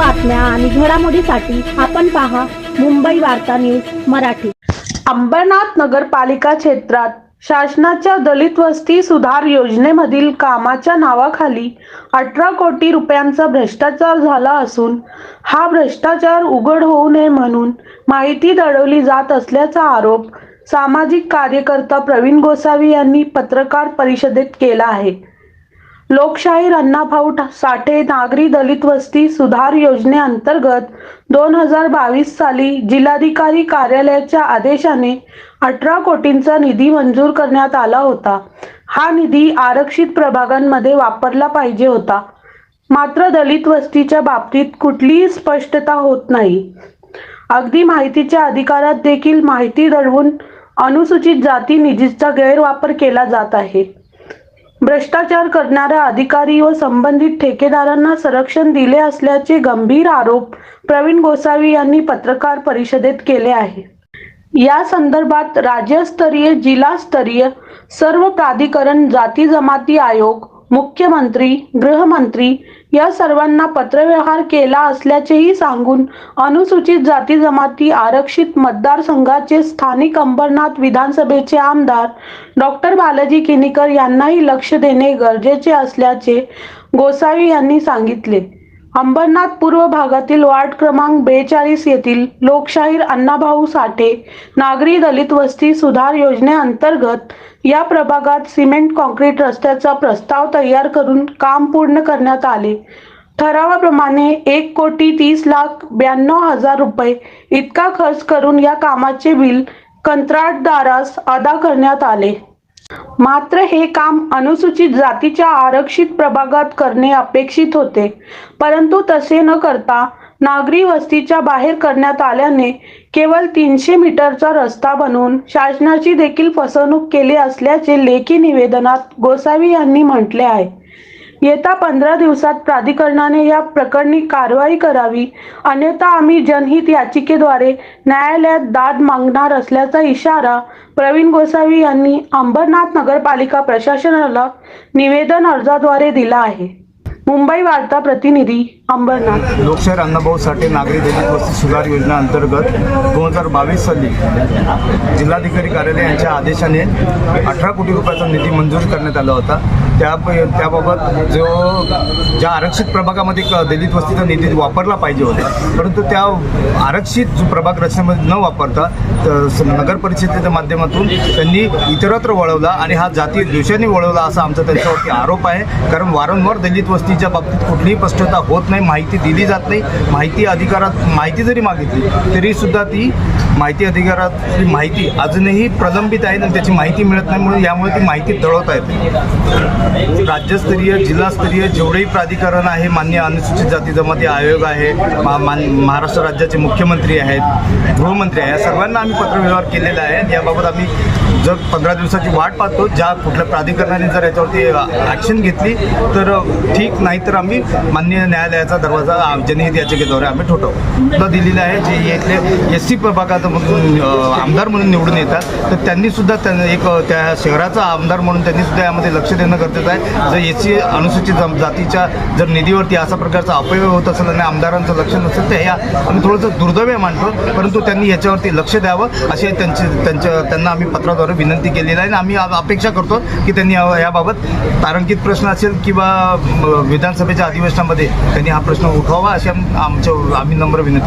बातम्या आणि घडामोडीसाठी आपण पहा मुंबई वार्ता न्यूज मराठी. अंबरनाथ नगरपालिका क्षेत्रात शासनाच्या दलित वस्ती सुधार योजनेमधील कामाच्या नावाखाली अठरा कोटी रुपयांचा भ्रष्टाचार झाला असून हा भ्रष्टाचार उघड होऊ नये म्हणून माहिती दडवली जात असल्याचा आरोप सामाजिक कार्यकर्ता प्रवीण गोसावी यांनी पत्रकार परिषदेत केला आहे. लोकशाहीर अण्णाभाऊ साठे नागरी दलित वस्ती सुधार योजनेअंतर्गत दोन हजार बावीस साली जिल्हाधिकारी कार्यालयाच्या आदेशाने अठरा कोटींचा निधी मंजूर करण्यात आला होता. हा निधी आरक्षित प्रभागांमध्ये वापरला पाहिजे होता. मात्र दलित वस्तीच्या बाबतीत कुठलीही स्पष्टता होत नाही. अगदी माहितीच्या अधिकारात देखील माहिती दडवून अनुसूचित जाती निधीचा गैरवापर केला जात आहे. भ्रष्टाचार करणाऱ्या अधिकारी व संबंधित ठेकेदारांना संरक्षण दिले असल्याचे गंभीर आरोप प्रवीण गोसावी यांनी पत्रकार परिषदेत केले आहे. या संदर्भात राज्यस्तरीय जिल्हास्तरीय सर्व प्राधिकरण जाती जमाती आयोग मुख्यमंत्री गृहमंत्री या सर्वांना पत्रव्यवहार केला असल्याचेही सांगून अनुसूचित जाती जमाती आरक्षित मतदारसंघाचे स्थानिक अंबरनाथ विधानसभेचे आमदार डॉक्टर बालाजी किनीकर यांनाही लक्ष देणे गरजेचे असल्याचे गोसावी यांनी सांगितले. अंबरनाथ पूर्व भागातील वार्ड क्रमांक बेचाळीस येथील लोकशाहीर अण्णाभाऊ साठे नागरी दलित वस्ती सुधार योजनेअंतर्गत या प्रभागात सिमेंट कॉन्क्रीट रस्त्याचा प्रस्ताव तयार करून काम पूर्ण करण्यात आले. ठरावाप्रमाणे एक कोटी तीस लाख ब्याण्णव हजार रुपये इतका खर्च करून या कामाचे बिल कंत्राटदारास अदा करण्यात आले. मात्र हे काम अनुसूचित जातीच्या आरक्षित प्रभागात करणे अपेक्षित होते. परंतु तसे न करता नागरी वस्तीच्या बाहेर करण्यात आल्याने केवळ तीनशे मीटरचा रस्ता बनवून शासनाची देखील फसवणूक केली असल्याचे लेखी निवेदनात गोसावी यांनी म्हटले आहे. येत्या पंधरा दिवसात प्राधिकरणाने या प्रकरणी कारवाई करावी. अन्यथा आम्ही जनहित याचिकेद्वारे न्यायालयात दाद मागणार असल्याचा इशारा प्रवीण गोसावी यांनी अंबरनाथ नगरपालिका प्रशासनाला निवेदन अर्जाद्वारे दिला आहे. मुंबई वार्ता प्रतिनिधी अंबरनाथ. लोकशाहीर अण्णाभाऊ साठे नागरी दलित वस्ती सुधार योजना अंतर्गत दोन हजार बावीस साली जिल्हाधिकारी कार्यालय यांच्या आदेशाने अठरा कोटी रुपयाचा निधी मंजूर करण्यात आला होता. त्या त्याबाबत जो ज्या आरक्षित प्रभागामध्ये क- दलित वस्तीचा निधी वापरला पाहिजे होता परंतु त्या आरक्षित जो प्रभाग रचनेमध्ये न वापरता नगर परिषदेच्या माध्यमातून त्यांनी इतरत्र वळवला आणि हा जाती द्वेषाने वळवला असा आमचा त्यांच्यावरती आरोप आहे. कारण वारंवार दलित वस्ती माहितीच्या बाबतीत कुठलीही स्पष्टता होत नाही माहिती दिली जात नाही माहिती अधिकारात माहिती जरी मागितली तरीसुद्धा ती माहिती अधिकारातली माहिती अजूनही प्रलंबित आहे आणि त्याची माहिती मिळत नाही म्हणून यामुळे ती माहिती दळवता येते राज्यस्तरीय जिल्हास्तरीय जेवढेही प्राधिकरण आहे मान्य अनुसूचित जाती जमाती आयोग आहे मा- मान- महाराष्ट्र राज्याचे मुख्यमंत्री आहेत गृहमंत्री आहे या सर्वांना आम्ही पत्रव्यवहार केलेला आहे याबाबत आम्ही जर पंधरा दिवसाची वाट पाहतो ज्या कुठल्या प्राधिकरणाने जर याच्यावरती ॲक्शन घेतली तर ठीक नाही तर आम्ही माननीय न्यायालयाचा दरवाजा जनहित याचिकेद्वारे आम्ही ठोठवतो दिलेलं आहे जे येथले एस सी प्रभागामधून आमदार म्हणून निवडून येतात तर त्यांनी सुद्धा त्यांना एक त्या शहराचा आमदार म्हणून त्यांनी सुद्धा यामध्ये लक्ष देणं गरजेचं आहे. जर एस सी अनुसूचित जातीच्या जर निधीवरती असा प्रकारचा अपव्यय होत असेल आणि आमदारांचं लक्ष नसेल तर ह्या आम्ही थोडंसं दुर्दैव मानतो परंतु त्यांनी याच्यावरती लक्ष द्यावं असे त्यांचे त्यांच्या त्यांना आम्ही पत्राद्वारे विनंती केलेली आहे आणि आम्ही अपेक्षा करतो की त्यांनी याबाबत तारांकित प्रश्न असेल किंवा विधानसभेच्या अधिवेशनामध्ये त्यांनी हा प्रश्न उठवावा अशी आमच्या आम्ही नम्र विनंती